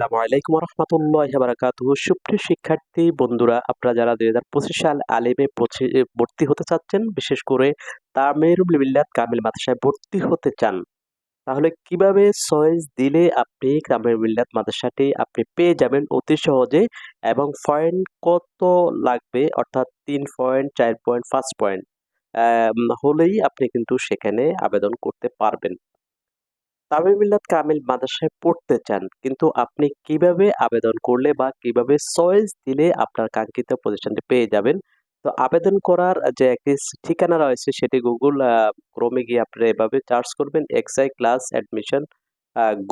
আসসালামু আলাইকুম রহমতুল্লাহ বারাকাতুহ সুপ্রিয় শিক্ষার্থী, বন্ধুরা, আপনারা যারা দুই হাজার পঁচিশ সাল আলিমে ভর্তি হতে চাচ্ছেন, বিশেষ করে তামিরুল মিল্লাত কামিল মাদ্রাসায় ভর্তি হতে চান, তাহলে কীভাবে চয়েস দিলে আপনি কামিল মিল্লাত মাদ্রাসাটি আপনি পেয়ে যাবেন অতি সহজে এবং পয়েন্ট কত লাগবে, অর্থাৎ তিন পয়েন্ট চার পয়েন্ট পাঁচ পয়েন্ট হলেই আপনি কিন্তু সেখানে আবেদন করতে পারবেন। তামিম মিল্লাত কামিল মাদ্রাসায় পড়তে চান, কিন্তু আপনি কীভাবে আবেদন করলে বা কীভাবে চয়েস দিলে আপনার কাঙ্ক্ষিত প্রতিষ্ঠানটি পেয়ে যাবেন? তো আবেদন করার যে একটি ঠিকানা রয়েছে সেটি গুগল ক্রোমে গিয়ে আপনি এভাবে সার্চ করবেন X I class admission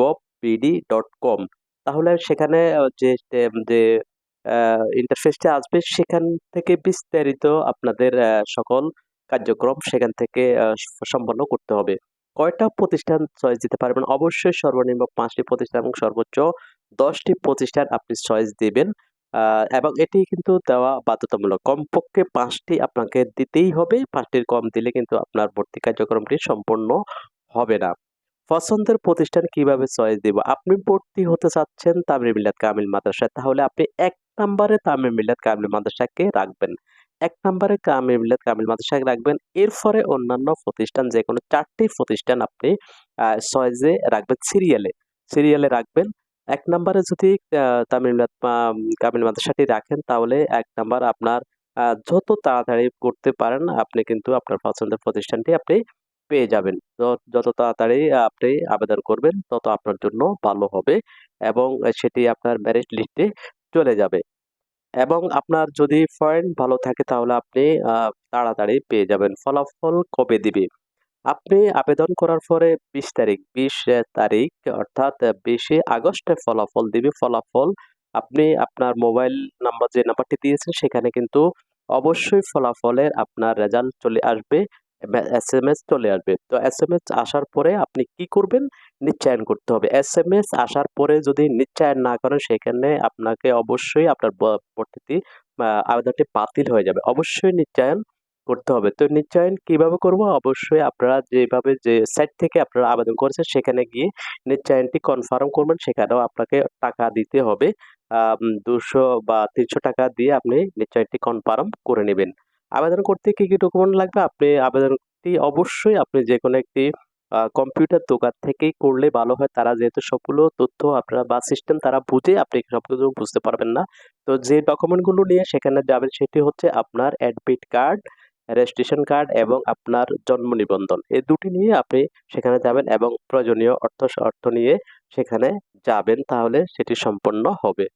gov BD dot com তাহলে সেখানে যে যে ইন্টারফেসটা আসবে, সেখান থেকে বিস্তারিত আপনাদের সকল কার্যক্রম সেখান থেকে সম্পন্ন করতে হবে। কয়টা প্রতিষ্ঠান চয়েস দিতে পারবেন? অবশ্যই সর্বনিম্ন পাঁচটি প্রতিষ্ঠান এবং সর্বোচ্চ দশটি প্রতিষ্ঠান আপনি চয়েস দিবেন। এবং এটি কিন্তু দেওয়া বাধ্যতামূলক। কমপক্ষে পাঁচটি আপনাকে দিতেই হবে। পাঁচটির কম দিলে কিন্তু আপনার ভর্তি কার্যক্রমটি সম্পূর্ণ হবে না। পছন্দের প্রতিষ্ঠান কীভাবে চয়েস দিব? আপনি ভর্তি হতে চাচ্ছেন তামিল মিল্লাত কামিল মাদ্রাসায়, তাহলে আপনি এক নম্বরে তামিল মিল্লাত কামিল মাদ্রাসাকে রাখবেন। এক নম্বরে কামিল মিল্লাত কামিল মাদ্রাসাকে রাখবেন। এরপরে অন্যান্য প্রতিষ্ঠান যে কোনো চারটি প্রতিষ্ঠান আপনি চয়েসে রাখবেন, সিরিয়ালে। সিরিয়ালে রাখবেন। এক নম্বরে যদি তামিল কামিল মাদ্রাসাটি রাখেন, তাহলে এক নাম্বার আপনার যত তাড়াতাড়ি করতে পারেন, আপনি কিন্তু আপনার পছন্দের প্রতিষ্ঠানটি আপনি পেয়ে যাবেন। যত তাড়াতাড়ি আপনি আবেদন করবেন, তত আপনার জন্য ভালো হবে এবং সেটি আপনার মেরিট লিস্টে চলে যাবে। এবং আপনার যদি পয়েন্ট ভালো থাকে তাহলে আপনি তাড়াতাড়ি পেয়ে যাবেন। ফলাফল কবে দিবে? আপনি আবেদন করার পরে বিশ তারিখ বিশ তারিখ অর্থাৎ বিশে আগস্টে ফলাফল দিবে। ফলাফল আপনি আপনার মোবাইল নাম্বার যে নাম্বারটি দিয়েছেন সেখানে কিন্তু অবশ্যই ফলাফলের আপনার রেজাল্ট চলে আসবে। এস এম এস চলে আসবে। তো এস এম এস আসার পরে আপনি কি করবেন? নিশ্চয়ন করতে হবে। এস এম এস আসার পরে যদি নিশ্চয়ন না করেন সেখানে আপনাকে অবশ্যই আপনার আহ, আবেদনটি বাতিল হয়ে যাবে। অবশ্যই নিশ্চয়ন করতে হবে। তো নিশ্চয়ন কীভাবে করব? অবশ্যই আপনারা যেভাবে যে সাইট থেকে আপনারা আবেদন করেছেন সেখানে গিয়ে নিশ্চয়নটি কনফার্ম করবেন। সেখানেও আপনাকে টাকা দিতে হবে। দুশো বা তিনশো টাকা দিয়ে আপনি নিশ্চয়নটি কনফার্ম করে নেবেন। আবেদন করতে কি কি ডকুমেন্ট লাগবে? আপনি আবেদনটি অবশ্যই আপনি যে কোনো একটি কম্পিউটার দোকান থেকেই করলে ভালো হয়। তারা যেহেতু সবগুলো তথ্য আপনারা বা সিস্টেম তারা বুঝে আপনি সব কিছু বুঝতে পারবেন না। তো যে ডকুমেন্টগুলো নিয়ে সেখানে যাবেন সেটি হচ্ছে আপনার অ্যাডমিট কার্ড রেজিস্ট্রেশন কার্ড এবং আপনার জন্ম নিবন্ধন। এই দুটি নিয়ে আপনি সেখানে যাবেন এবং প্রয়োজনীয় অর্থ অর্থ নিয়ে সেখানে যাবেন তাহলে সেটি সম্পন্ন হবে।